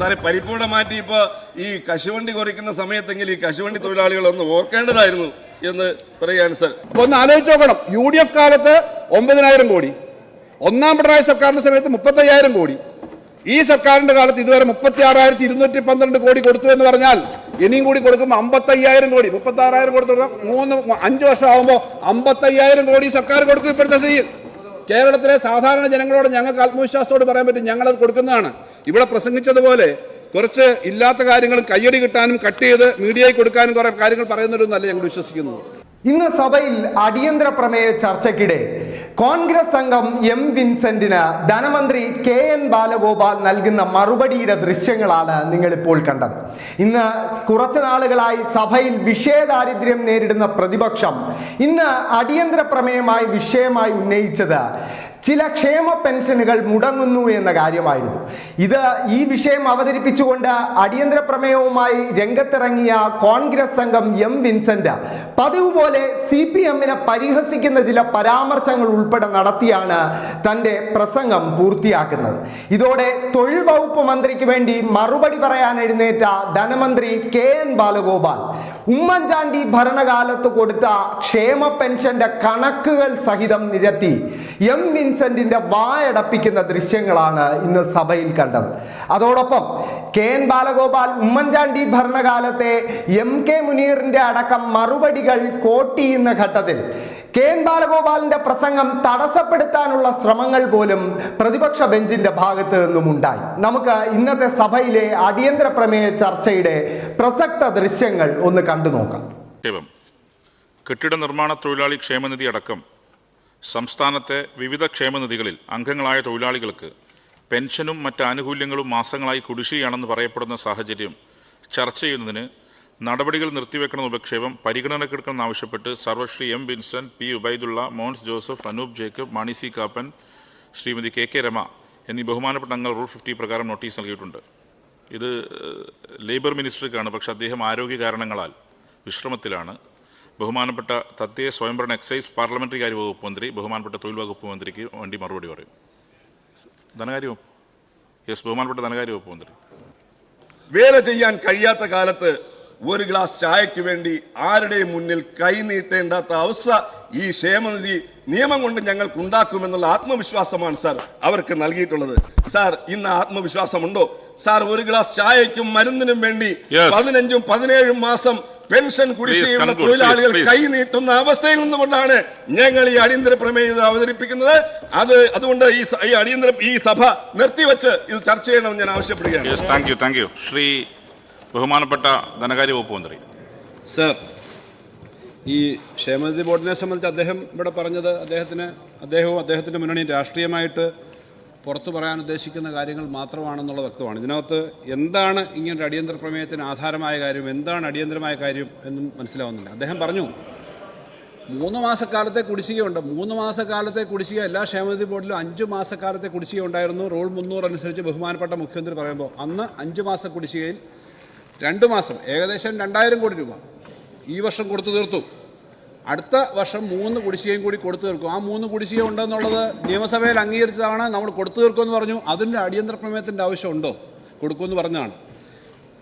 സാറേ പരിപ്പൂടെ മാറ്റി ഇപ്പൊ ഈ കശുവണ്ടി കുറയ്ക്കുന്ന സമയത്തെങ്കിൽ ഈ കശുവണ്ടി തൊഴിലാളികളൊന്ന് ഓർക്കേണ്ടതായിരുന്നു എന്ന് പറയുകയാണ് സാർ. ഒന്ന് ആലോചിച്ച് നോക്കണം. യു ഡി എഫ് കാലത്ത് ഒമ്പതിനായിരം കോടി. ഒന്നാം പിണറായി സർക്കാരിന്റെ സമയത്ത് മുപ്പത്തയ്യായിരം കോടി. ഈ സർക്കാരിന്റെ കാലത്ത് ഇതുവരെ മുപ്പത്തി ആറായിരത്തി ഇരുന്നൂറ്റി പന്ത്രണ്ട് കോടി കൊടുത്തു എന്ന് പറഞ്ഞാൽ ഇനിയും കൂടി കൊടുക്കുമ്പോൾ അമ്പത്തയ്യായിരം കോടി മുപ്പത്തി ആറായിരം കൊടുത്തു മൂന്ന് അഞ്ച് വർഷം ആകുമ്പോൾ അമ്പത്തയ്യായിരം കോടി സർക്കാർ കൊടുക്കും ഇപ്പോഴത്തെ കേരളത്തിലെ സാധാരണ ജനങ്ങളോട് ഞങ്ങൾക്ക് ആത്മവിശ്വാസത്തോട് പറയാൻ പറ്റും ഞങ്ങളത് കൊടുക്കുന്നതാണ്. ഇവിടെ പ്രസംഗിച്ചതുപോലെ കുറച്ച് ഇല്ലാത്ത കാര്യങ്ങൾ കയ്യടി കിട്ടാനും കട്ട് ചെയ്ത് മീഡിയയിൽ കൊടുക്കാനും കുറെ കാര്യങ്ങൾ പറയുന്നവരൊന്നല്ല ഞങ്ങൾ വിശ്വസിക്കുന്നു ഇന്ന് സഭയിൽ അടിയന്തര പ്രമേയ ചർച്ചയ്ക്കിടെ കോൺഗ്രസ് അംഗം എം വിൻസെന്റിന് ധനമന്ത്രി കെ എൻ ബാലഗോപാൽ നൽകുന്ന മറുപടിയുടെ ദൃശ്യങ്ങളാണ് നിങ്ങളിപ്പോൾ കണ്ടത്. ഇന്ന് കുറച്ചു നാളുകളായി സഭയിൽ വിഷയദാരിദ്ര്യം നേരിടുന്ന പ്രതിപക്ഷം ഇന്ന് അടിയന്തര പ്രമേയമായി വിഷയമായി ഉന്നയിച്ചത് ചില ക്ഷേമ പെൻഷനുകൾ മുടങ്ങുന്നു എന്ന കാര്യമായിരുന്നു. ഇത് ഈ വിഷയം അവതരിപ്പിച്ചുകൊണ്ട് അടിയന്തര പ്രമേയവുമായി രംഗത്തിറങ്ങിയ കോൺഗ്രസ് അംഗം എം വിൻസെന്റ് പതിവ് പോലെ സി പി എമ്മിനെ പരിഹസിക്കുന്ന ചില പരാമർശങ്ങൾ ഉൾപ്പെടെ നടത്തിയാണ് തന്റെ പ്രസംഗം പൂർത്തിയാക്കുന്നത്. ഇതോടെ തൊഴിൽ വകുപ്പ് മന്ത്രിക്ക് വേണ്ടി മറുപടി പറയാൻ എഴുന്നേറ്റ ധനമന്ത്രി കെ എൻ ബാലഗോപാൽ. ഉമ്മൻചാണ്ടി ഭരണകാലത്ത് കൊടുത്ത ക്ഷേമ പെൻഷന്റെ കണക്കുകൾ സഹിതം നിരത്തി. എം വിൻസെന്റിന്റെ വായടപ്പിക്കുന്ന ദൃശ്യങ്ങളാണ് ഇന്ന് സഭയിൽ കണ്ടത്. അതോടൊപ്പം കെ എൻ ബാലഗോപാൽ ഉമ്മൻചാണ്ടി ഭരണകാലത്തെ എം കെ മുനീറിന്റെ അടക്കം മറുപടികൾ കോട്ടിയുന്ന ഘട്ടത്തിൽ കെ എൻ ബാലഗോപാലിന്റെ പ്രസംഗം തടസ്സപ്പെടുത്താനുള്ള ശ്രമങ്ങൾ പോലും പ്രതിപക്ഷ ബെഞ്ചിന്റെ ഭാഗത്ത് നിന്നും ഉണ്ടായി. നമുക്ക് ഇന്നത്തെ സഭയിലെ അടിയന്തര പ്രമേയ ചർച്ചയുടെ പ്രസക്ത ദൃശ്യങ്ങൾ ഒന്ന് കണ്ടു നോക്കാം. കെട്ടിട നിർമ്മാണ തൊഴിലാളി ക്ഷേമനിധി അടക്കം സംസ്ഥാനത്തെ വിവിധ ക്ഷേമനിധികളിൽ അംഗങ്ങളായ തൊഴിലാളികൾക്ക് പെൻഷനും മറ്റ് ആനുകൂല്യങ്ങളും മാസങ്ങളായി കുടിശ്ശികയാണെന്ന് പറയപ്പെടുന്ന സാഹചര്യം ചർച്ച ചെയ്യുന്നതിന് നടപടികൾ നിർത്തിവെക്കണമെന്ന ഉപക്ഷേപം പരിഗണനക്കെടുക്കണമെന്നാവശ്യപ്പെട്ട് സർവശ്രീ M Vincent P Ubaidulla Mons Joseph Anoop Jacob Mani C Kappan Shrimati K K Rema എന്നീ ബഹുമാനപ്പെട്ട അംഗങ്ങൾ റൂൾ ഫിഫ്റ്റി പ്രകാരം നോട്ടീസ് നൽകിയിട്ടുണ്ട്. ഇത് ലേബർ മിനിസ്റ്റർക്കാണ് പക്ഷേ അദ്ദേഹം ആരോഗ്യ കാരണങ്ങളാൽ വിശ്രമത്തിലാണ്. ബഹുമാനപ്പെട്ട തദ്ദേശ സ്വയംഭരണ എക്സൈസ് പാർലമെന്ററി കാര്യ വകുപ്പ് മന്ത്രി ബഹുമാനപ്പെട്ട തൊഴിൽ വകുപ്പ് മന്ത്രിക്ക് വേണ്ടി മറുപടി പറയും. ധനകാര്യ യെസ് ബഹുമാനപ്പെട്ട ധനകാര്യ വകുപ്പ് മന്ത്രി. വേല ചെയ്യാൻ കഴിയാത്ത കാലത്ത് ഒരു ഗ്ലാസ് ചായക്ക് വേണ്ടി ആരുടെയും മുന്നിൽ കൈ നീട്ടേണ്ടാത്ത അവസ്ഥ ഈ ക്ഷേമനിധി നിയമം കൊണ്ട് ഞങ്ങൾക്ക് ഉണ്ടാക്കുമെന്നുള്ള ആത്മവിശ്വാസമാണ് സാർ അവർക്ക് നൽകിയിട്ടുള്ളത്. സാർ ഇന്ന് ആത്മവിശ്വാസമുണ്ടോ? സാർ ഒരു ഗ്ലാസ് ചായക്കും മരുന്നിനും വേണ്ടി. പതിനഞ്ചും പതിനേഴും മാസം പെൻഷൻ കുടിശ്ശികയുള്ള തൊഴിലാളികൾ. കൈ നീട്ടുന്ന അവസ്ഥയിൽ നിന്നുകൊണ്ടാണ് ഞങ്ങൾ ഈ അടിയന്തര പ്രമേയം അവതരിപ്പിക്കുന്നത്. അത് അതുകൊണ്ട് ഈ ഈ അടിയന്തര ഈ സഭ നിർത്തിവെച്ച് ഇത് ചർച്ച ചെയ്യണമെന്ന് ഞാൻ ആവശ്യപ്പെടുകയാണ്. Yes thank you thank you Shri ബഹുമാനപ്പെട്ട ധനകാര്യ വകുപ്പ് മന്ത്രി. സർ ഈ ക്ഷേമനിധി ബോർഡിനെ സംബന്ധിച്ച് അദ്ദേഹം ഇവിടെ പറഞ്ഞത് അദ്ദേഹത്തിന് അദ്ദേഹവും അദ്ദേഹത്തിന്റെ മുന്നണി രാഷ്ട്രീയമായിട്ട് പുറത്തു പറയാൻ ഉദ്ദേശിക്കുന്ന കാര്യങ്ങൾ മാത്രമാണെന്നുള്ള വ്യക്തമാണ്. ഇതിനകത്ത് എന്താണ് ഇങ്ങനൊരു അടിയന്തര പ്രമേയത്തിന് ആധാരമായ കാര്യം എന്താണ് അടിയന്തരമായ കാര്യം എന്നും മനസ്സിലാവുന്നില്ല അദ്ദേഹം പറഞ്ഞു മൂന്ന് മാസക്കാലത്തെ കുടിശ്ശികയുണ്ട്. മൂന്ന് മാസക്കാലത്തെ കുടിശ്ശിക എല്ലാ ക്ഷേമനിധി ബോർഡിലും അഞ്ച് മാസക്കാലത്തെ കുടിശ്ശിക ഉണ്ടായിരുന്നു. റൂൾ മുന്നൂറ് അനുസരിച്ച് ബഹുമാനപ്പെട്ട മുഖ്യമന്ത്രി പറയുമ്പോൾ അന്ന് അഞ്ച് മാസ കുടിശ്ശികയിൽ രണ്ട് മാസം ഏകദേശം രണ്ടായിരം കോടി രൂപ ഈ വർഷം കൊടുത്തു തീർത്തു. അടുത്ത വർഷം മൂന്ന് കുടിശ്ശികയും കൂടി കൊടുത്തു തീർക്കും. ആ മൂന്ന് കുടിശ്ശിക ഉണ്ടെന്നുള്ളത് നിയമസഭയിൽ അംഗീകരിച്ചതാണ്. നമ്മൾ കൊടുത്തു തീർക്കുമെന്ന് പറഞ്ഞു. അതിന്റെ അടിയന്തര പ്രമേയത്തിന്റെ ആവശ്യമുണ്ടോ? കൊടുക്കുമെന്ന് പറഞ്ഞതാണ്.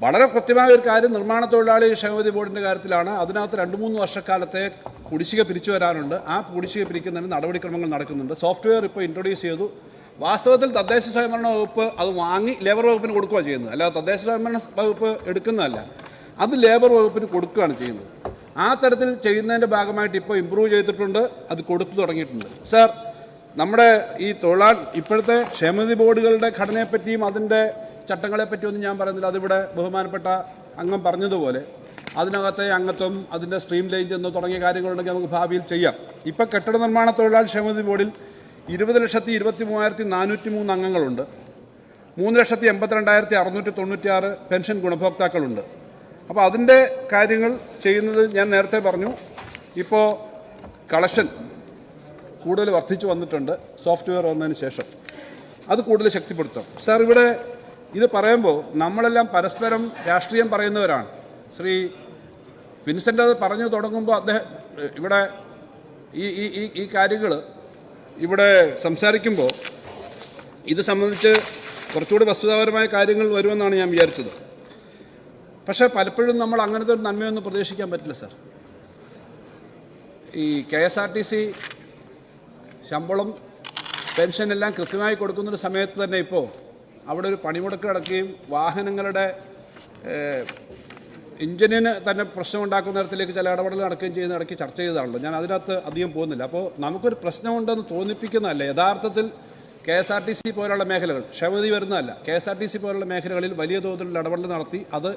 വളരെ കൃത്യമായ ഒരു കാര്യം നിർമ്മാണ തൊഴിലാളി ക്ഷേമനിധി ബോർഡിന്റെ കാര്യത്തിലാണ്. അതിനകത്ത് രണ്ട് മൂന്ന് വർഷക്കാലത്തെ കുടിശ്ശിക പിരിച്ചു വരാനുണ്ട്. ആ കുടിശ്ശിക പിരിക്കുന്നതിന് നടപടിക്രമങ്ങൾ നടക്കുന്നുണ്ട്. സോഫ്റ്റ്വെയർ ഇപ്പോൾ ഇൻട്രൊഡ്യൂസ് ചെയ്തു. വാസ്തവത്തിൽ തദ്ദേശ സ്വയംഭരണ വകുപ്പ് അത് വാങ്ങി ലേബർ വകുപ്പിന് കൊടുക്കുകയാണ് ചെയ്യുന്നത്. അല്ലാതെ തദ്ദേശ സ്വയംഭരണ വകുപ്പ് എടുക്കുന്നതല്ല. അത് ലേബർ വകുപ്പിന് കൊടുക്കുകയാണ് ചെയ്യുന്നത്. ആ തരത്തിൽ ചെയ്യുന്നതിന്റെ ഭാഗമായിട്ട് ഇപ്പോൾ ഇമ്പ്രൂവ് ചെയ്തിട്ടുണ്ട് അത് കൊടുത്തു തുടങ്ങിയിട്ടുണ്ട്. സാർ നമ്മുടെ ഈ തൊഴിലാൾ ഇപ്പോഴത്തെ ക്ഷേമനിധി ബോർഡുകളുടെ ഘടനയെപ്പറ്റിയും അതിന്റെ ചട്ടങ്ങളെപ്പറ്റിയൊന്നും ഞാൻ പറയുന്നില്ല. അതിവിടെ ബഹുമാനപ്പെട്ട അംഗം പറഞ്ഞതുപോലെ അതിനകത്തെ അംഗത്വം അതിന്റെ സ്ട്രീം ലൈൻ ചെന്ന് തുടങ്ങിയ കാര്യങ്ങളുണ്ടെങ്കിൽ നമുക്ക് ഭാവിയിൽ ചെയ്യാം. ഇപ്പം കെട്ടിട നിർമ്മാണ തൊഴിലാളി ക്ഷേമനിധി ബോർഡിൽ ഇരുപത് ലക്ഷത്തി ഇരുപത്തി മൂവായിരത്തി നാനൂറ്റി മൂന്ന് അംഗങ്ങളുണ്ട്. മൂന്ന് ലക്ഷത്തി എൺപത്തിരണ്ടായിരത്തി അറുന്നൂറ്റി തൊണ്ണൂറ്റിയാറ് പെൻഷൻ ഗുണഭോക്താക്കളുണ്ട്. അപ്പോൾ അതിന്റെ കാര്യങ്ങൾ ചെയ്യുന്നത് ഞാൻ നേരത്തെ പറഞ്ഞു. ഇപ്പോൾ കളക്ഷൻ കൂടുതൽ വർദ്ധിച്ചു വന്നിട്ടുണ്ട്. സോഫ്റ്റ്വെയർ വന്നതിന് ശേഷം. അത് കൂടുതൽ ശക്തിപ്പെടുത്തും. സാർ ഇവിടെ ഇത് പറയുമ്പോൾ നമ്മളെല്ലാം പരസ്പരം രാഷ്ട്രീയം പറയുന്നവരാണ്. ശ്രീ വിൻസെന്റ് അത് പറഞ്ഞു തുടങ്ങുമ്പോൾ അദ്ദേഹം ഇവിടെ ഈ ഈ ഈ ഈ കാര്യങ്ങൾ ഇവിടെ സംസാരിക്കുമ്പോൾ ഇത് സംബന്ധിച്ച് കുറച്ചുകൂടി വസ്തുതാപരമായ കാര്യങ്ങൾ വരുമെന്നാണ് ഞാൻ വിചാരിച്ചത്. പക്ഷേ പലപ്പോഴും നമ്മൾ അങ്ങനത്തെ ഒരു നന്മയൊന്നും പ്രതീക്ഷിക്കാൻ പറ്റില്ല സാർ. ഈ K S R T C ശമ്പളം പെൻഷൻ എല്ലാം കൃത്യമായി കൊടുക്കുന്നൊരു സമയത്ത് തന്നെ ഇപ്പോൾ അവിടെ ഒരു പണിമുടക്ക് കിടക്കുകയും വാഹനങ്ങളുടെ എഞ്ചിനിന് തന്നെ പ്രശ്നം ഉണ്ടാക്കുന്ന തരത്തിലേക്ക് ചില ഇടപെടൽ നടക്കുകയും ചെയ്യുന്ന ഇടയ്ക്ക് ചർച്ച ചെയ്തതാണല്ലോ. ഞാൻ അതിനകത്ത് അധികം പോകുന്നില്ല. അപ്പോൾ നമുക്കൊരു പ്രശ്നമുണ്ടെന്ന് തോന്നിപ്പിക്കുന്നതല്ല. യഥാർത്ഥത്തിൽ K S R T C പോലുള്ള മേഖലകൾ ക്ഷമതി വരുന്നതല്ല. K S R T C പോലുള്ള മേഖലകളിൽ വലിയ തോതിലുള്ള ഇടപെടൽ നടത്തി അത്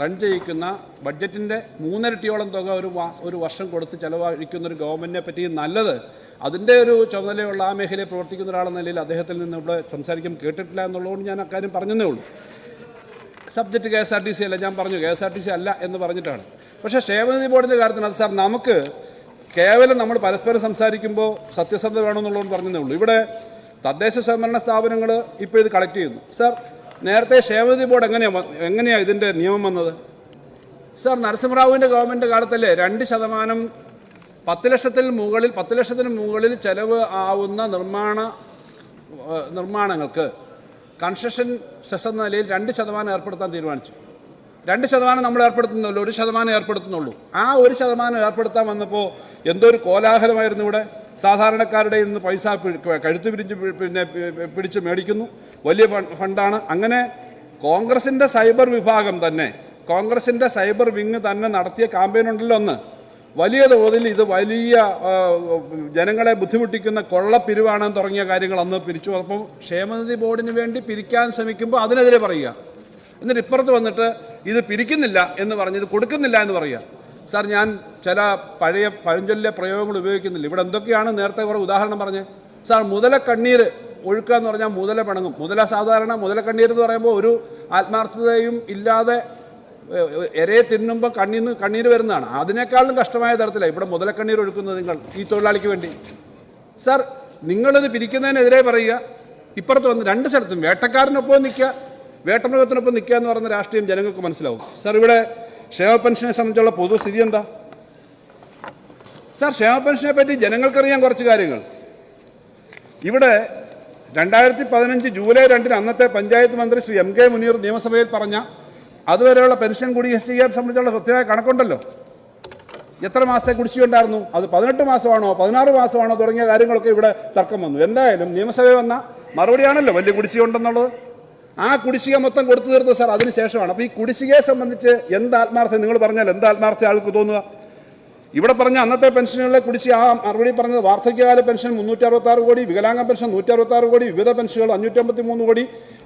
റൺ ചെയ്യിക്കുന്ന ബഡ്ജറ്റിന്റെ മൂന്നിരട്ടിയോളം തുക ഒരു ഒരു വർഷം കൊടുത്ത് ചിലവഴിക്കുന്ന ഒരു ഗവൺമെന്റിനെ പറ്റി നല്ലത്. അതിന്റെ ഒരു ചുമതലയുള്ള ആ മേഖലയിൽ പ്രവർത്തിക്കുന്ന ഒരാളെന്ന നിലയിൽ അദ്ദേഹത്തിൽ നിന്ന് ഇവിടെ സംസാരിക്കും കേട്ടിട്ടില്ല എന്നുള്ളതുകൊണ്ട് ഞാൻ അക്കാര്യം പറഞ്ഞതേ ഉള്ളൂ. Subject K S R T C അല്ല ഞാൻ പറഞ്ഞു K S R T C അല്ല എന്ന് പറഞ്ഞിട്ടാണ്. പക്ഷേ ക്ഷേമനിധി ബോർഡിന്റെ കാര്യത്തിൽ അത് സാർ നമുക്ക് കേവലം നമ്മൾ പരസ്പരം സംസാരിക്കുമ്പോൾ സത്യസന്ധത വേണമെന്നുള്ളതുകൊണ്ട് പറഞ്ഞതേ ഉള്ളൂ. ഇവിടെ തദ്ദേശ സ്വയംഭരണ സ്ഥാപനങ്ങൾ ഇപ്പോൾ ഇത് കളക്ട് ചെയ്യുന്നു. സാർ നേരത്തെ ക്ഷേമനിധി ബോർഡ് എങ്ങനെയാണ് എങ്ങനെയാണ് ഇതിന്റെ നിയമം വന്നത്? സാർ നരസിംഹറാവുവിന്റെ ഗവൺമെന്റ് കാലത്തല്ലേ രണ്ട് ശതമാനം പത്ത് ലക്ഷത്തിൽ മുകളിൽ പത്ത് ലക്ഷത്തിന് മുകളിൽ ചെലവ് ആവുന്ന നിർമ്മാണ നിർമ്മാണങ്ങൾക്ക് കൺസ്ട്രക്ഷൻ സെസ് എന്ന നിലയിൽ രണ്ട് ശതമാനം ഏർപ്പെടുത്താൻ തീരുമാനിച്ചു. രണ്ട് ശതമാനം നമ്മൾ ഏർപ്പെടുത്തുന്നുള്ളൂ ഒരു ശതമാനം ഏർപ്പെടുത്തുന്നുള്ളൂ. ആ ഒരു ശതമാനം ഏർപ്പെടുത്താൻ വന്നപ്പോൾ എന്തോ ഒരു കോലാഹലമായിരുന്നു ഇവിടെ? സാധാരണക്കാരുടെ ഇന്ന് പൈസ കഴുത്തു പിരിഞ്ഞ് പിന്നെ പിടിച്ച് മേടിക്കുന്നു. വലിയ ഫണ്ടാണ്. അങ്ങനെ കോൺഗ്രസിന്റെ സൈബർ വിഭാഗം തന്നെ കോൺഗ്രസിന്റെ സൈബർ വിങ് തന്നെ നടത്തിയ ക്യാമ്പയിൻ ഉണ്ടല്ലോ ഒന്ന് വലിയ തോതിൽ ഇത് വലിയ ജനങ്ങളെ ബുദ്ധിമുട്ടിക്കുന്ന കൊള്ളപ്പിരിവാണെന്ന് തുടങ്ങിയ കാര്യങ്ങൾ അന്ന് പിരിച്ചു. അപ്പം ക്ഷേമനിധി ബോർഡിന് വേണ്ടി പിരിക്കാൻ ശ്രമിക്കുമ്പോൾ അതിനെതിരെ പറയുക. എന്നിട്ട് ഇപ്പുറത്ത് വന്നിട്ട് ഇത് പിരിക്കുന്നില്ല എന്ന് പറഞ്ഞ് ഇത് കൊടുക്കുന്നില്ല എന്ന് പറയുക. സാർ ഞാൻ ചില പഴയ പഴഞ്ചൊല്ലിലെ പ്രയോഗങ്ങൾ ഉപയോഗിക്കുന്നില്ല. ഇവിടെ എന്തൊക്കെയാണ് നേരത്തെ കുറേ ഉദാഹരണം പറഞ്ഞ് സാർ മുതല കണ്ണീർ ഒഴുക്കുക എന്ന് പറഞ്ഞാൽ മുതല പിണങ്ങും. മുതല സാധാരണ മുതല കണ്ണീർ എന്ന് പറയുമ്പോൾ ഒരു ആത്മാർത്ഥതയും ഇല്ലാതെ എരയെ തിന്നുമ്പോൾ കണ്ണീന്ന് കണ്ണീര് വരുന്നതാണ്. അതിനേക്കാളും കഷ്ടമായ തരത്തിലാണ് ഇവിടെ മുതലക്കണ്ണീർ ഒഴുക്കുന്നത് നിങ്ങൾ ഈ തൊഴിലാളിക്ക് വേണ്ടി. സാർ നിങ്ങളിത് പിരിക്കുന്നതിനെതിരെ പറയുക. ഇപ്പുറത്ത് വന്ന് രണ്ട് സ്ഥലത്തും വേട്ടക്കാരനൊപ്പം നിൽക്കുക വേട്ടമൃഗത്തിനൊപ്പം നിൽക്കുക എന്ന് പറയുന്ന രാഷ്ട്രീയം ജനങ്ങൾക്ക് മനസ്സിലാവും. സാർ ഇവിടെ ക്ഷേമ പെൻഷനെ സംബന്ധിച്ചുള്ള പൊതുസ്ഥിതി എന്താ? സാർ ക്ഷേമ പെൻഷനെ പറ്റി ജനങ്ങൾക്കറിയാൻ കുറച്ച് കാര്യങ്ങൾ. ഇവിടെ രണ്ടായിരത്തി പതിനഞ്ച് ജൂലൈ രണ്ടിന് അന്നത്തെ പഞ്ചായത്ത് മന്ത്രി ശ്രീ എം കെ മുനീർ നിയമസഭയിൽ പറഞ്ഞ അതുവരെയുള്ള പെൻഷൻ കുടിശ്ശികയെ സംബന്ധിച്ചുള്ള കൃത്യമായ കണക്കുണ്ടല്ലോ. എത്ര മാസത്തെ കുടിശ്ശിയുണ്ടായിരുന്നു അത് പതിനെട്ട് മാസമാണോ പതിനാറ് മാസമാണോ തുടങ്ങിയ കാര്യങ്ങളൊക്കെ ഇവിടെ തർക്കം വന്നു. എന്തായാലും നിയമസഭയിൽ വന്ന മറുപടിയാണല്ലോ വലിയ കുടിശ്ശിക ഉണ്ടെന്നുള്ളത്. ആ കുടിശ്ശിക മൊത്തം കൊടുത്തു തീർത്തത് സാർ അതിന് ശേഷമാണ്. അപ്പോൾ ഈ കുടിശ്ശികയെ സംബന്ധിച്ച് എന്ത് ആത്മാർത്ഥം നിങ്ങൾ പറഞ്ഞാൽ എന്ത് ആത്മാർത്ഥ ആൾക്ക് തോന്നുക? ഇവിടെ പറഞ്ഞ അന്നത്തെ പെൻഷനുകളെ കുറിച്ച് ആ മറുപടി പറഞ്ഞത് വാർദ്ധക്യകാല പെൻഷൻ മുന്നൂറ്റി അറുപത്താറ് കോടി വികലാംഗ പെൻഷൻ നൂറ്റി അറുപത്താറ് കോടി വിവിധ പെൻഷനുകൾ അഞ്ഞൂറ്റമ്പത്തി മൂന്ന് കോടി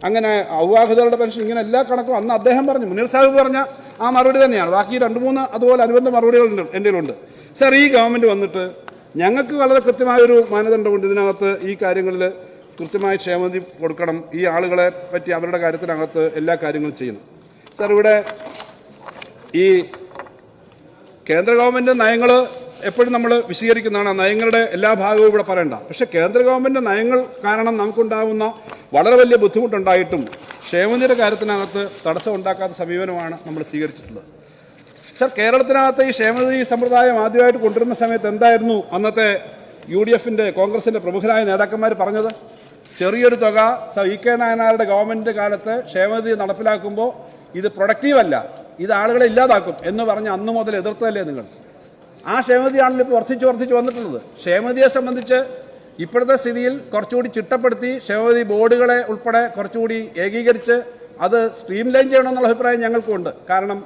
അങ്ങനെ അവിവാഹിതരുടെ പെൻഷൻ ഇങ്ങനെ എല്ലാ കണക്കും അന്ന് അദ്ദേഹം പറഞ്ഞു. മുനീർ സാഹിബ് പറഞ്ഞ ആ മറുപടി തന്നെയാണ്. ബാക്കി രണ്ട് മൂന്ന് അതുപോലെ അനുബന്ധ മറുപടികൾ എന്റെ ഉണ്ട് സർ ഈ ഗവൺമെന്റ് വന്നിട്ട് ഞങ്ങൾക്ക് വളരെ കൃത്യമായൊരു മാനദണ്ഡമുണ്ട് ഇതിനകത്ത് ഈ കാര്യങ്ങളിൽ കൃത്യമായ ക്ഷേമതി കൊടുക്കണം. ഈ ആളുകളെ പറ്റി അവരുടെ കാര്യത്തിനകത്ത് എല്ലാ കാര്യങ്ങളും ചെയ്യണം. സർ ഇവിടെ ഈ കേന്ദ്ര ഗവൺമെന്റ് നയങ്ങൾ എപ്പോഴും നമ്മൾ വിശദീകരിക്കുന്നതാണ്. ആ നയങ്ങളുടെ എല്ലാ ഭാഗവും ഇവിടെ പറയണ്ട. പക്ഷേ കേന്ദ്ര ഗവൺമെന്റ് നയങ്ങൾ കാരണം നമുക്കുണ്ടാകുന്ന വളരെ വലിയ ബുദ്ധിമുട്ടുണ്ടായിട്ടും ക്ഷേമനിധിയുടെ കാര്യത്തിനകത്ത് തടസ്സം ഉണ്ടാക്കാത്ത സമീപനമാണ് നമ്മൾ സ്വീകരിച്ചിട്ടുള്ളത്. സർ കേരളത്തിനകത്ത് ഈ ക്ഷേമനിധി സമ്പ്രദായം ആദ്യമായിട്ട് കൊണ്ടുവരുന്ന സമയത്ത് എന്തായിരുന്നു അന്നത്തെ യു ഡി എഫിന്റെ കോൺഗ്രസിന്റെ പ്രമുഖരായ നേതാക്കന്മാർ പറഞ്ഞത്? ചെറിയൊരു തുക സർ ഇ കെ നായനാരുടെ ഗവൺമെന്റ് കാലത്ത് ക്ഷേമനിധി നടപ്പിലാക്കുമ്പോൾ ഇത് പ്രൊഡക്റ്റീവ് അല്ല. ഇത് ആളുകളെ ഇല്ലാതാക്കും എന്ന് പറഞ്ഞ് അന്ന് മുതൽ എതിർത്തതല്ലേ നിങ്ങൾ? ആ ക്ഷേമനിധിയാണല്ലോ ഇപ്പോൾ വർദ്ധിച്ച് വർദ്ധിച്ച് വന്നിട്ടുള്ളത്. ക്ഷേമനിധിയെ സംബന്ധിച്ച് ഇപ്പോഴത്തെ സ്ഥിതിയിൽ കുറച്ചുകൂടി ചിട്ടപ്പെടുത്തി ക്ഷേമനിധി ബോർഡുകളെ ഉൾപ്പെടെ കുറച്ചുകൂടി ഏകീകരിച്ച് അത് സ്ട്രീം ലൈൻ ചെയ്യണമെന്നുള്ള അഭിപ്രായം ഞങ്ങൾക്കുണ്ട്. കാരണം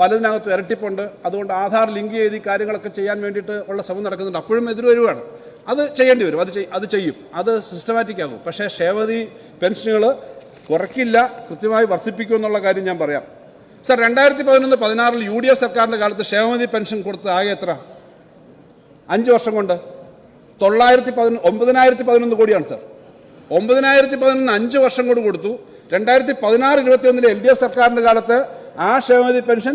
പലതിനകത്ത് ഇരട്ടിപ്പുണ്ട്. അതുകൊണ്ട് ആധാർ ലിങ്ക് ചെയ്ത് ഈ കാര്യങ്ങളൊക്കെ ചെയ്യാൻ വേണ്ടിയിട്ട് ഉള്ള ശ്രമം നടക്കുന്നുണ്ട്. അപ്പോഴും എതിര് വരുവാണ്. അത് ചെയ്യേണ്ടി വരും. അത് അത് ചെയ്യും. അത് സിസ്റ്റമാറ്റിക് ആകും. പക്ഷേ ക്ഷേമതി പെൻഷനുകൾ കുറയ്ക്കില്ല കൃത്യമായി വർദ്ധിപ്പിക്കും എന്നുള്ള കാര്യം ഞാൻ പറയാം. സർ രണ്ടായിരത്തി പതിനൊന്ന് പതിനാറിൽ യു ഡി എഫ് സർക്കാരിന്റെ കാലത്ത് ക്ഷേമനിധി പെൻഷൻ കൊടുത്ത് ആകെ എത്ര? അഞ്ച് വർഷം കൊണ്ട്. തൊള്ളായിരത്തി പതിനൊന്ന് ഒമ്പതിനായിരത്തി പതിനൊന്ന് കോടിയാണ് സർ. ഒമ്പതിനായിരത്തി പതിനൊന്ന് അഞ്ച് വർഷം കൊണ്ട് കൊടുത്തു. രണ്ടായിരത്തി പതിനാറ് ഇരുപത്തി ഒന്നിലെ എൽ ഡി എഫ് സർക്കാരിന്റെ കാലത്ത് ആ ക്ഷേമനിധി പെൻഷൻ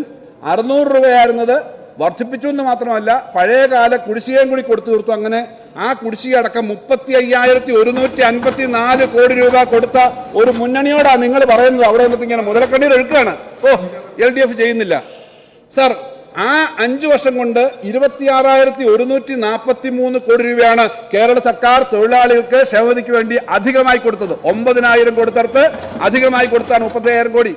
അറുന്നൂറ് രൂപയായിരുന്നത് വർദ്ധിപ്പിച്ചു എന്ന് മാത്രമല്ല പഴയകാല കുടിശ്ശികയും കൂടി കൊടുത്തു തീർത്തു. അങ്ങനെ ആ കുടിശ്ശിക അടക്കം മുപ്പത്തി അയ്യായിരത്തി ഒരുന്നൂറ്റി അൻപത്തി നാല് കോടി രൂപ കൊടുത്ത ഒരു മുന്നണിയോടാണ് നിങ്ങൾ പറയുന്നത്. അവിടെ നിന്നിട്ട് ഇങ്ങനെ മുതലക്കണ്ണീർ ഒഴുക്കുകയാണ് ഓ എൽ ഡി എഫ് ചെയ്യുന്നില്ല. സാർ ആ അഞ്ചു വർഷം കൊണ്ട് ഇരുപത്തിയാറായിരത്തി ഒരുന്നൂറ്റി നാൽപ്പത്തി മൂന്ന് കോടി രൂപയാണ് കേരള സർക്കാർ തൊഴിലാളികൾക്ക് ക്ഷമതിക്ക് വേണ്ടി അധികമായി കൊടുത്തത്. ഒമ്പതിനായിരം കൊടുത്തടുത്ത് അധികമായി കൊടുത്താണ് മുപ്പത്തയ്യായിരം കോടി.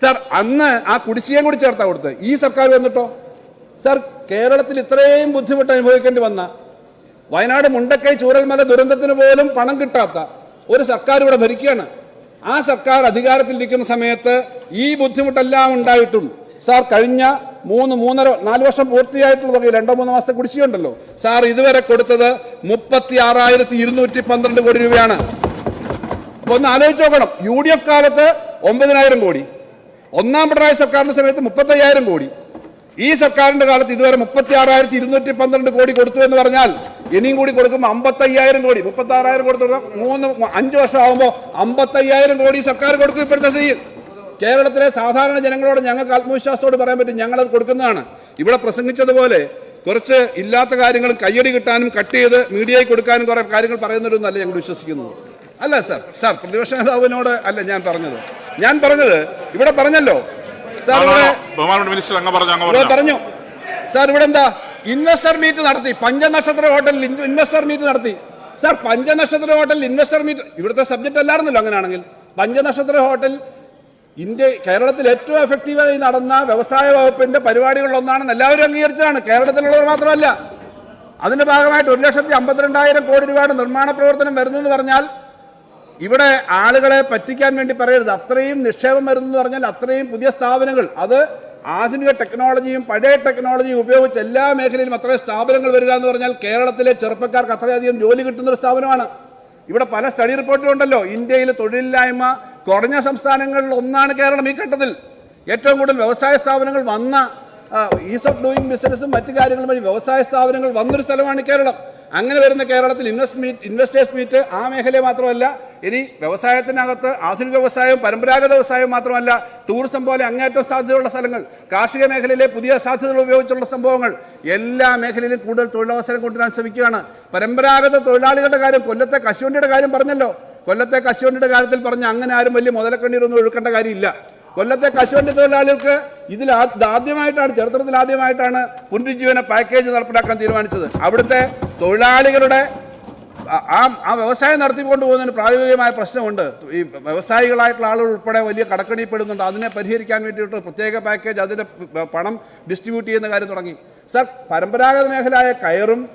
സാർ അന്ന് ആ കുടിശ്ശികയും കൂടി ചേർത്താ കൊടുത്തത്. ഈ സർക്കാർ വന്നിട്ടോ? സാർ കേരളത്തിൽ ഇത്രയും ബുദ്ധിമുട്ട് അനുഭവിക്കേണ്ടി വന്ന വയനാട് മുണ്ടക്കൈ ചൂരൽമല ദുരന്തത്തിന് പോലും പണം കിട്ടാത്ത ഒരു സർക്കാർ ഇവിടെ ഭരിക്കുകയാണ്. ആ സർക്കാർ അധികാരത്തിലിരിക്കുന്ന സമയത്ത് ഈ ബുദ്ധിമുട്ടെല്ലാം ഉണ്ടായിട്ടും സാർ കഴിഞ്ഞ മൂന്ന് മൂന്നര നാല് വർഷം പൂർത്തിയായിട്ടുള്ള വകയിൽ രണ്ടോ മൂന്നോ മാസത്തെ കുടിശ്ശികയുണ്ടല്ലോ. സാർ ഇതുവരെ കൊടുത്തത് മുപ്പത്തി ആറായിരത്തി ഇരുന്നൂറ്റി പന്ത്രണ്ട് കോടി രൂപയാണ്. ഒന്ന് ആലോചിച്ച് നോക്കണം. യു ഡി എഫ് കാലത്ത് ഒമ്പതിനായിരം കോടി. ഒന്നാം പിണറായി സർക്കാരിന്റെ സമയത്ത് മുപ്പത്തയ്യായിരം കോടി. ഈ സർക്കാരിന്റെ കാലത്ത് ഇതുവരെ മുപ്പത്തി ആറായിരത്തി ഇരുന്നൂറ്റി പന്ത്രണ്ട് കോടി കൊടുത്തു എന്ന് പറഞ്ഞാൽ ഇനിയും കൂടി കൊടുക്കുമ്പോൾ അമ്പത്തയ്യായിരം കോടി മുപ്പത്തി ആറായിരം കൊടുത്തു മൂന്ന് അഞ്ച് വർഷം ആകുമ്പോൾ അമ്പത്തയ്യായിരം കോടി സർക്കാർ കൊടുക്കും ഇപ്പോഴത്തെ സ്ഥിതിയിൽ കേരളത്തിലെ സാധാരണ ജനങ്ങളോട് ഞങ്ങൾക്ക് ആത്മവിശ്വാസത്തോട് പറയാൻ പറ്റും ഞങ്ങളത് കൊടുക്കുന്നതാണ്. ഇവിടെ പ്രസംഗിച്ചതുപോലെ കുറച്ച് ഇല്ലാത്ത കാര്യങ്ങളും കയ്യടി കിട്ടാനും കട്ട് ചെയ്ത് മീഡിയയിൽ കൊടുക്കാനും കുറേ കാര്യങ്ങൾ പറയുന്നവരൊന്നല്ല ഞങ്ങൾ വിശ്വസിക്കുന്നത്. അല്ല സാർ സാർ പ്രതിപക്ഷ നേതാവിനോട് അല്ല ഞാൻ പറഞ്ഞത്. ഞാൻ പറഞ്ഞത് ഇവിടെ പറഞ്ഞല്ലോ. സാർ ഇവിടെ പറഞ്ഞു സാർ ഇവിടെ എന്താ? ഇൻവെസ്റ്റർ മീറ്റ് നടത്തി. പഞ്ചനക്ഷത്ര ഹോട്ടലിൽ ഇൻവെസ്റ്റർ മീറ്റ് നടത്തി. സാർ പഞ്ചനക്ഷത്ര ഹോട്ടലിൽ ഇൻവെസ്റ്റർ മീറ്റ് ഇവിടുത്തെ സബ്ജക്റ്റ് അല്ലായിരുന്നല്ലോ അങ്ങനെയാണെങ്കിൽ. പഞ്ചനക്ഷത്ര ഹോട്ടൽ ഇന്ത്യ കേരളത്തിൽ ഏറ്റവും എഫക്റ്റീവായി നടന്ന വ്യവസായ വകുപ്പിന്റെ പരിപാടികളിലൊന്നാണെന്ന് എല്ലാവരും അംഗീകരിച്ചതാണ്. കേരളത്തിലുള്ളവർ മാത്രമല്ല. അതിന്റെ ഭാഗമായിട്ട് ഒരു ലക്ഷത്തി അമ്പത്തിരണ്ടായിരം കോടി രൂപയുടെ നിർമ്മാണ പ്രവർത്തനം വരുന്നു എന്ന് പറഞ്ഞാൽ ഇവിടെ ആളുകളെ പറ്റിക്കാൻ വേണ്ടി പറയരുത്. അത്രയും നിക്ഷേപം വരുന്നു എന്ന് പറഞ്ഞാൽ അത്രയും പുതിയ സ്ഥാപനങ്ങൾ. അത് ആധുനിക ടെക്നോളജിയും പഴയ ടെക്നോളജിയും ഉപയോഗിച്ച് എല്ലാ മേഖലയിലും അത്രയും സ്ഥാപനങ്ങൾ വരിക എന്ന് പറഞ്ഞാൽ കേരളത്തിലെ ചെറുപ്പക്കാർക്ക് അത്രയധികം ജോലി കിട്ടുന്ന ഒരു സ്ഥാപനമാണ്. ഇവിടെ പല സ്റ്റഡി റിപ്പോർട്ടും ഉണ്ടല്ലോ. ഇന്ത്യയിൽ തൊഴിലില്ലായ്മ കുറഞ്ഞ സംസ്ഥാനങ്ങളിൽ ഒന്നാണ് കേരളം ഈ ഘട്ടത്തിൽ. ഏറ്റവും കൂടുതൽ വ്യവസായ സ്ഥാപനങ്ങൾ വന്ന ഈസ് ഓഫ് ഡൂയിങ് ബിസിനസ്സും മറ്റു കാര്യങ്ങളും വഴി വ്യവസായ സ്ഥാപനങ്ങൾ വന്നൊരു സ്ഥലമാണ് കേരളം. അങ്ങനെ വരുന്ന കേരളത്തിൽ ഇൻവെസ്റ്റ് മീറ്റ് ഇൻവെസ്റ്റേഴ്സ് മീറ്റ് ആ മേഖലയെ മാത്രമല്ല ഇനി വ്യവസായത്തിനകത്ത് ആധുനിക വ്യവസായവും പരമ്പരാഗത വ്യവസായവും മാത്രമല്ല ടൂറിസം പോലെ അങ്ങേറ്റം സാധ്യതയുള്ള സ്ഥലങ്ങൾ കാർഷിക മേഖലയിലെ പുതിയ സാധ്യതകൾ ഉപയോഗിച്ചുള്ള സംഭവങ്ങൾ എല്ലാ മേഖലയിലും കൂടുതൽ തൊഴിലവസരം കൊണ്ടുവരാൻ ശ്രമിക്കുകയാണ്. പരമ്പരാഗത തൊഴിലാളികളുടെ കാര്യം കൊല്ലത്തെ കശുവണ്ടിയുടെ കാര്യം പറഞ്ഞല്ലോ. കൊല്ലത്തെ കശുവണ്ടിയുടെ കാര്യത്തിൽ പറഞ്ഞ അങ്ങനെ ആരും വലിയ മുതലക്കണ്ണീരൊന്നും ഒഴുക്കേണ്ട കാര്യമില്ല. കൊല്ലത്തെ കശുവണ്ടി തൊഴിലാളികൾക്ക് ഇതിൽ ആദ്യമായിട്ടാണ് ചരിത്രത്തിൽ ആദ്യമായിട്ടാണ് പുനരുജ്ജീവന പാക്കേജ് നടപ്പിലാക്കാൻ തീരുമാനിച്ചത്. അവിടുത്തെ തൊഴിലാളികളുടെ ആ- ആ വ്യവസായം നടത്തിക്കൊണ്ട് പോകുന്നതിന് പ്രായോഗികമായ പ്രശ്നമുണ്ട്. ഈ വ്യവസായികളായിട്ടുള്ള ആളുകൾ ഉൾപ്പെടെ വലിയ കടക്കണിപ്പെടുന്നുണ്ട്. അതിനെ പരിഹരിക്കാൻ വേണ്ടിയിട്ട് പ്രത്യേക പാക്കേജ് അതിന്റെ പണം ഡിസ്ട്രിബ്യൂട്ട് ചെയ്യുന്ന കാര്യം തുടങ്ങി. സർ പരമ്പരാഗത മേഖലയായ കയറും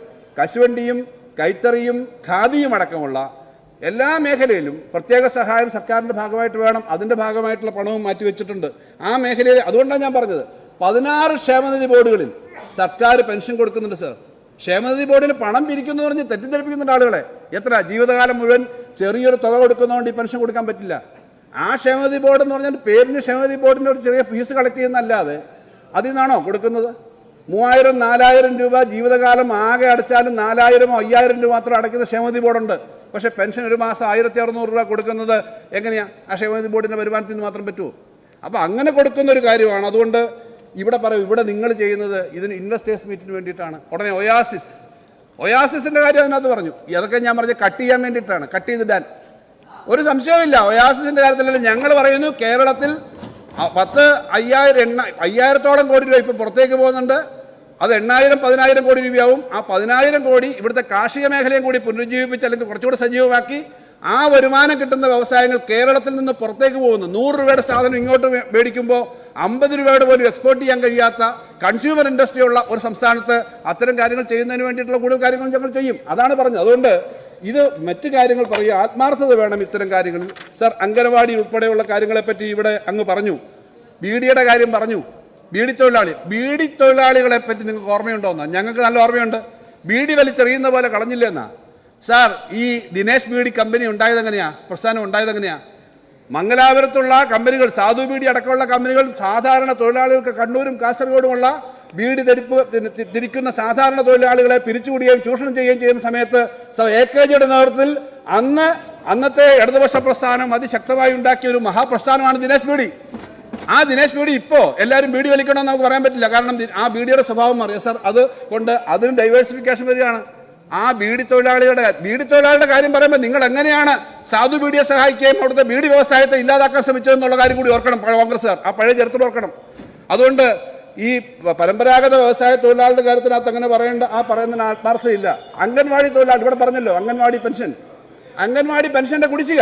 കശുവണ്ടിയും കൈത്തറിയും ഖാദിയും അടക്കമുള്ള എല്ലാ മേഖലയിലും പ്രത്യേക സഹായം സർക്കാരിന്റെ ഭാഗമായിട്ട് വേണം. അതിന്റെ ഭാഗമായിട്ടുള്ള പണവും മാറ്റിവെച്ചിട്ടുണ്ട് ആ മേഖലയിൽ അതുകൊണ്ടാണ് ഞാൻ പറഞ്ഞത്. പതിനാറ് ക്ഷേമനിധി ബോർഡുകളിൽ സർക്കാർ പെൻഷൻ കൊടുക്കുന്നുണ്ട് സാർ. ക്ഷേമനിധി ബോർഡിൽ പണം പിരിക്കുന്നു പറഞ്ഞ് തെറ്റിദ്ധരിപ്പിക്കുന്നുണ്ട് ആളുകളെ. എത്ര? ജീവിതകാലം മുഴുവൻ ചെറിയൊരു തുക കൊടുക്കുന്നതുകൊണ്ട് ഈ പെൻഷൻ കൊടുക്കാൻ പറ്റില്ല. ആ ക്ഷേമനിധി ബോർഡ് എന്ന് പറഞ്ഞാൽ പേരിന് ക്ഷേമനിധി ബോർഡിന്റെ ഒരു ചെറിയ ഫീസ് കളക്ട് ചെയ്യുന്നതല്ലാതെ അതിൽ നിന്നാണോ കൊടുക്കുന്നത്? മൂവായിരം നാലായിരം രൂപ ജീവിതകാലം ആകെ അടച്ചാലും നാലായിരമോ അയ്യായിരം രൂപ മാത്രം അടയ്ക്കുന്ന ക്ഷേമനിധി ബോർഡുണ്ട്. പക്ഷേ പെൻഷൻ ഒരു മാസം ആയിരത്തി അറുന്നൂറ് രൂപ കൊടുക്കുന്നത് എങ്ങനെയാണ് ആ ക്ഷേമനിധി ബോർഡിന്റെ വരുമാനത്തിൽ നിന്ന് മാത്രം പറ്റുമോ? അപ്പോൾ അങ്ങനെ കൊടുക്കുന്ന ഒരു കാര്യമാണ്. അതുകൊണ്ട് ഇവിടെ പറയും ഇവിടെ നിങ്ങൾ ചെയ്യുന്നത് ഇതിന് ഇൻവെസ്റ്റേഴ്സ് മീറ്റിന് വേണ്ടിയിട്ടാണ്. ഉടനെ ഒയാസിസ് ഒയാസിസിന്റെ കാര്യം അതിനകത്ത് പറഞ്ഞു. ഇതൊക്കെ ഞാൻ പറഞ്ഞ കട്ട് ചെയ്യാൻ വേണ്ടിയിട്ടാണ്. കട്ട് ചെയ്തിടാൻ. ഒരു സംശയവുമില്ല. ഒയാസിസിന്റെ കാര്യത്തിലല്ല ഞങ്ങൾ പറയുന്നു കേരളത്തിൽ പത്ത് അയ്യായിരം എണ്ണ അയ്യായിരത്തോളം കോടി രൂപ ഇപ്പോൾ പുറത്തേക്ക് പോകുന്നുണ്ട്. അത് എണ്ണായിരം പതിനായിരം കോടി രൂപയാവും. ആ പതിനായിരം കോടി ഇവിടുത്തെ കാർഷിക മേഖലയും കൂടി പുനരുജ്ജീവിപ്പിച്ച് അല്ലെങ്കിൽ കുറച്ചുകൂടി സജീവമാക്കി ആ വരുമാനം കിട്ടുന്ന വ്യവസായങ്ങൾ കേരളത്തിൽ നിന്ന് പുറത്തേക്ക് പോകുന്നു. നൂറ് രൂപയുടെ സാധനം ഇങ്ങോട്ട് മേടിക്കുമ്പോൾ അമ്പത് രൂപയുടെ പോലും എക്സ്പോർട്ട് ചെയ്യാൻ കഴിയാത്ത കൺസ്യൂമർ ഇൻഡസ്ട്രി ഉള്ള ഒരു സംസ്ഥാനത്ത് അത്തരം കാര്യങ്ങൾ ചെയ്യുന്നതിന് വേണ്ടിയിട്ടുള്ള കൂടുതൽ കാര്യങ്ങൾ ഞങ്ങൾ ചെയ്യും. അതാണ് പറഞ്ഞത്. അതുകൊണ്ട് ഇത് മറ്റു കാര്യങ്ങൾ പറയുക. ആത്മാർത്ഥത വേണം ഇത്തരം കാര്യങ്ങളിൽ. സർ അംഗനവാടി ഉൾപ്പെടെയുള്ള കാര്യങ്ങളെപ്പറ്റി ഇവിടെ അങ്ങ് പറഞ്ഞു. ബീഡിയുടെ കാര്യം പറഞ്ഞു. ബീഡി തൊഴിലാളി ബീഡി തൊഴിലാളികളെ പറ്റി നിങ്ങൾക്ക് ഓർമ്മയുണ്ടോന്നാ ഞങ്ങൾക്ക് നല്ല ഓർമ്മയുണ്ട്. ബീഡി വലിച്ചെറിയുന്ന പോലെ കളഞ്ഞില്ലെന്നാ? സാർ ഈ ദിനേശ് ബീഡി കമ്പനി ഉണ്ടായത് എങ്ങനെയാണ് പ്രസ്ഥാനം ഉണ്ടായത് എങ്ങനെയാണ് മംഗലാപുരത്തുള്ള കമ്പനികൾ സാധു ബീഡി അടക്കമുള്ള കമ്പനികൾ സാധാരണ തൊഴിലാളികൾക്ക് കണ്ണൂരും കാസർഗോഡുമുള്ള ബീഡി ധരിപ്പ് തിരിക്കുന്ന സാധാരണ തൊഴിലാളികളെ പിരിച്ചുവിടുകയും ചൂഷണം ചെയ്യുകയും ചെയ്യുന്ന സമയത്ത് സ- എ കെ ജിയുടെ നേതൃത്വത്തിൽ അന്ന് അന്നത്തെ ഇടതുപക്ഷ പ്രസ്ഥാനം അതിശക്തമായി ഉണ്ടാക്കിയ ഒരു മഹാപ്രസ്ഥാനമാണ് ദിനേശ് ബീഡി ആ ദിനേശ് ബീഡി ഇപ്പോൾ എല്ലാവരും ബീഡി വലിക്കണമെന്ന് നമുക്ക് പറയാൻ പറ്റില്ല. കാരണം ആ ബീഡിയുടെ സ്വഭാവം മാറിയ സർ അത് കൊണ്ട് അതിന് ഡൈവേഴ്സിഫിക്കേഷൻ വരികയാണ്. ആ ബീഡി തൊഴിലാളികളുടെ ബീഡി തൊഴിലാളിയുടെ കാര്യം പറയുമ്പോൾ നിങ്ങൾ എങ്ങനെയാണ് സാധു ബീഡിയെ സഹായിക്കുകയും അവിടുത്തെ ബീഡി വ്യവസായത്തെ ഇല്ലാതാക്കാൻ ശ്രമിച്ചതെന്നുള്ള കാര്യം കൂടി ഓർക്കണം കോൺഗ്രസ്സുകാർ ആ പഴയ ചരിത്രം ഓർക്കണം. അതുകൊണ്ട് ഈ പരമ്പരാഗത വ്യവസായ തൊഴിലാളിയുടെ കാര്യത്തിനകത്ത് അങ്ങനെ പറയേണ്ട ആ പറയുന്നതിന് ആത്മാർത്ഥതയില്ല. അംഗൻവാടി തൊഴിലാളി ഇവിടെ പറഞ്ഞല്ലോ അംഗൻവാടി പെൻഷൻ. അംഗൻവാടി പെൻഷന്റെ കുടിശ്ശിക.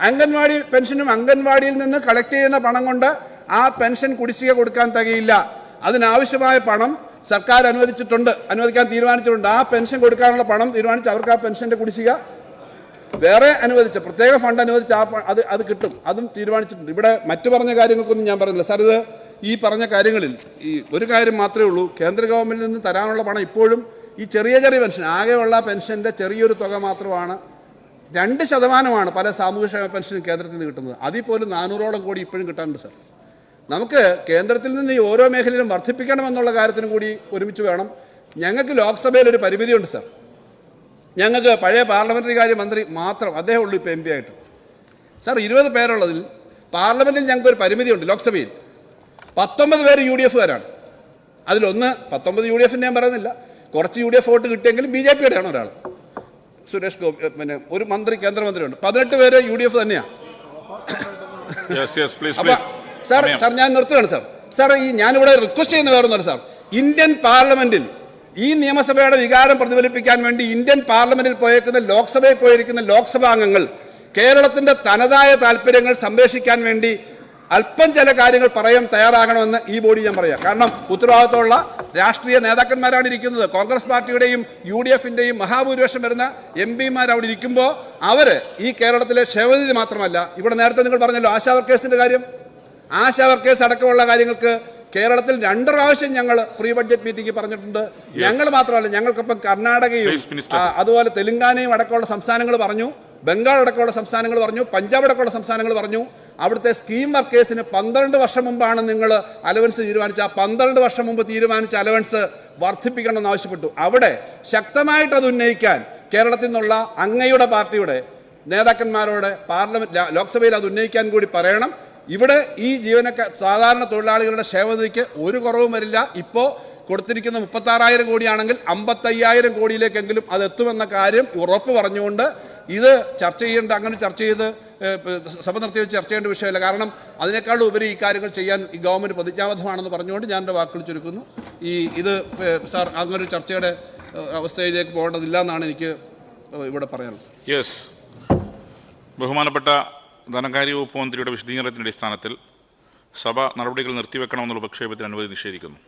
അംഗൻവാടി പെൻഷനും അംഗൻവാടിയിൽ നിന്ന് കളക്ട് ചെയ്യുന്ന പണം കൊണ്ട് ആ പെൻഷൻ കുടിശ്ശിക കൊടുക്കാൻ തികയില്ല. അതിനാവശ്യമായ പണം സർക്കാർ അനുവദിച്ചിട്ടുണ്ട് അനുവദിക്കാൻ തീരുമാനിച്ചിട്ടുണ്ട്. ആ പെൻഷൻ കൊടുക്കാനുള്ള പണം തീരുമാനിച്ച് അവർക്ക് ആ പെൻഷന്റെ കുടിശ്ശിക വേറെ അനുവദിച്ച പ്രത്യേക ഫണ്ട് അനുവദിച്ച ആ അത് അത് കിട്ടും. അതും തീരുമാനിച്ചിട്ടുണ്ട്. ഇവിടെ മറ്റു പറഞ്ഞ കാര്യങ്ങൾക്കൊന്നും ഞാൻ പറഞ്ഞില്ല സാർ ഇത് ഈ പറഞ്ഞ കാര്യങ്ങളിൽ ഈ ഒരു കാര്യം മാത്രമേ ഉള്ളൂ. കേന്ദ്ര ഗവൺമെന്റിൽ നിന്ന് തരാനുള്ള പണം ഇപ്പോഴും ഈ ചെറിയ ചെറിയ പെൻഷൻ ആകെയുള്ള പെൻഷന്റെ ചെറിയൊരു തുക മാത്രമാണ്. രണ്ട് ശതമാനമാണ് പല സാമൂഹ്യക്ഷേമ പെൻഷനും കേന്ദ്രത്തിൽ നിന്ന് കിട്ടുന്നത്. അതിൽ പോലും നാനൂറോളം കോടി ഇപ്പോഴും കിട്ടാനുണ്ട് സാർ. നമുക്ക് കേന്ദ്രത്തിൽ നിന്ന് ഈ ഓരോ മേഖലയിലും വർദ്ധിപ്പിക്കണമെന്നുള്ള കാര്യത്തിനും കൂടി ഒരുമിച്ച് വേണം. ഞങ്ങൾക്ക് ലോക്സഭയിൽ ഒരു പരിമിതിയുണ്ട് സാർ. ഞങ്ങൾക്ക് പഴയ പാർലമെന്ററി കാര്യ മന്ത്രി മാത്രം അദ്ദേഹം ഉള്ളൂ ഇപ്പോൾ എം പി ആയിട്ട്. സാർ ഇരുപത് പേരുള്ളതിൽ പാർലമെന്റിൽ ഞങ്ങൾക്ക് ഒരു പരിമിതിയുണ്ട് ലോക്സഭയിൽ. പത്തൊമ്പത് പേര് യു ഡി എഫുകാരാണ് അതിലൊന്ന് പത്തൊമ്പത് യു ഡി എഫിന്റെ ഞാൻ പറയുന്നില്ല. കുറച്ച് യു ഡി എഫ് വോട്ട് കിട്ടിയെങ്കിലും ബി ജെ പിയുടെയാണ് ഒരാൾ സുരേഷ് ഗോപി പിന്നെ ഒരു മന്ത്രി കേന്ദ്രമന്ത്രിയുണ്ട്. പതിനെട്ട് പേര് യു ഡി എഫ് തന്നെയാണ് സാർ സാർ ഞാൻ നിർത്തുകയാണ് സാർ. സാർ ഈ ഞാനിവിടെ റിക്വസ്റ്റ് ചെയ്യുന്ന വേറൊന്നുമല്ല സാർ. ഇന്ത്യൻ പാർലമെന്റിൽ ഈ നിയമസഭയുടെ വികാരം പ്രതിഫലിപ്പിക്കാൻ വേണ്ടി ഇന്ത്യൻ പാർലമെന്റിൽ പോയേക്കുന്ന ലോക്സഭയിൽ പോയിരിക്കുന്ന ലോക്സഭാ അംഗങ്ങൾ കേരളത്തിന്റെ തനതായ താല്പര്യങ്ങൾ സംരക്ഷിക്കാൻ വേണ്ടി അല്പം ചില കാര്യങ്ങൾ പറയാൻ തയ്യാറാകണമെന്ന് ഈ ബോഡി ഞാൻ പറയാം. കാരണം ഉത്തരവാദിത്തമുള്ള രാഷ്ട്രീയ നേതാക്കന്മാരാണ് ഇരിക്കുന്നത്. കോൺഗ്രസ് പാർട്ടിയുടെയും യു ഡി എഫിന്റെയും മഹാഭൂരിപക്ഷം വരുന്ന എം പിമാർ അവിടെ ഇരിക്കുമ്പോൾ അവർ ഈ കേരളത്തിലെ ക്ഷേമനിധി മാത്രമല്ല ഇവിടെ നേരത്തെ നിങ്ങൾ പറഞ്ഞല്ലോ ആശാ വർക്കേഴ്സിന്റെ കാര്യം. ആശാ വർക്കേഴ്സ് അടക്കമുള്ള കാര്യങ്ങൾക്ക് കേരളത്തിൽ രണ്ട് പ്രാവശ്യം ഞങ്ങൾ പ്രീ ബഡ്ജറ്റ് മീറ്റിംഗ് പറഞ്ഞിട്ടുണ്ട്. ഞങ്ങൾ മാത്രമല്ല ഞങ്ങൾക്കിപ്പം കർണാടകയും അതുപോലെ തെലുങ്കാനയും അടക്കമുള്ള സംസ്ഥാനങ്ങൾ പറഞ്ഞു. ബംഗാൾ അടക്കമുള്ള സംസ്ഥാനങ്ങൾ പറഞ്ഞു. പഞ്ചാബ് അടക്കമുള്ള സംസ്ഥാനങ്ങൾ പറഞ്ഞു. അവിടുത്തെ സ്കീം വർക്കേഴ്സിന് പന്ത്രണ്ട് വർഷം മുമ്പാണ് നിങ്ങൾ അലവൻസ് തീരുമാനിച്ച ആ പന്ത്രണ്ട് വർഷം മുമ്പ് തീരുമാനിച്ച അലവൻസ് വർദ്ധിപ്പിക്കണമെന്ന് ആവശ്യപ്പെട്ടു. അവിടെ ശക്തമായിട്ട് അത് ഉന്നയിക്കാൻ കേരളത്തിൽ നിന്നുള്ള അങ്ങയുടെ പാർട്ടിയുടെ നേതാക്കന്മാരോട് പാർലമെന്റ് ലോക്സഭയിൽ അത് ഉന്നയിക്കാൻ കൂടി പറയണം. ഇവിടെ ഈ ജീവനക്കാർ സാധാരണ തൊഴിലാളികളുടെ ക്ഷേമനിധിക്ക് ഒരു കുറവും വരില്ല. ഇപ്പോൾ കൊടുത്തിരിക്കുന്ന മുപ്പത്താറായിരം കോടിയാണെങ്കിൽ അമ്പത്തയ്യായിരം കോടിയിലേക്കെങ്കിലും അത് എത്തുമെന്ന കാര്യം ഉറപ്പ് പറഞ്ഞുകൊണ്ട് ഇത് ചർച്ച ചെയ്യേണ്ട അങ്ങനെ ചർച്ച ചെയ്ത് സഭ നിർത്തി വെച്ച് ചർച്ച ചെയ്യേണ്ട വിഷയമല്ല. കാരണം അതിനേക്കാളും ഉപരി ഈ കാര്യങ്ങൾ ചെയ്യാൻ ഈ ഗവൺമെന്റ് പ്രതിജ്ഞാബദ്ധമാണെന്ന് പറഞ്ഞുകൊണ്ട് ഞാൻ എന്റെ വാക്കുകൾ ചുരുക്കുന്നു. ഈ ഇത് സാർ അങ്ങനൊരു ചർച്ചയുടെ അവസ്ഥയിലേക്ക് പോകേണ്ടതില്ല എന്നാണ് എനിക്ക് ഇവിടെ പറയാനുള്ളത്. യെസ് ബഹുമാനപ്പെട്ട ധനകാര്യ വകുപ്പ് മന്ത്രിയുടെ വിശദീകരണത്തിന്റെ അടിസ്ഥാനത്തിൽ സഭ നടപടികൾ നിർത്തിവെക്കണമെന്നുള്ള ഉപക്ഷേപത്തിന് അനുമതി നിഷേധിക്കുന്നു.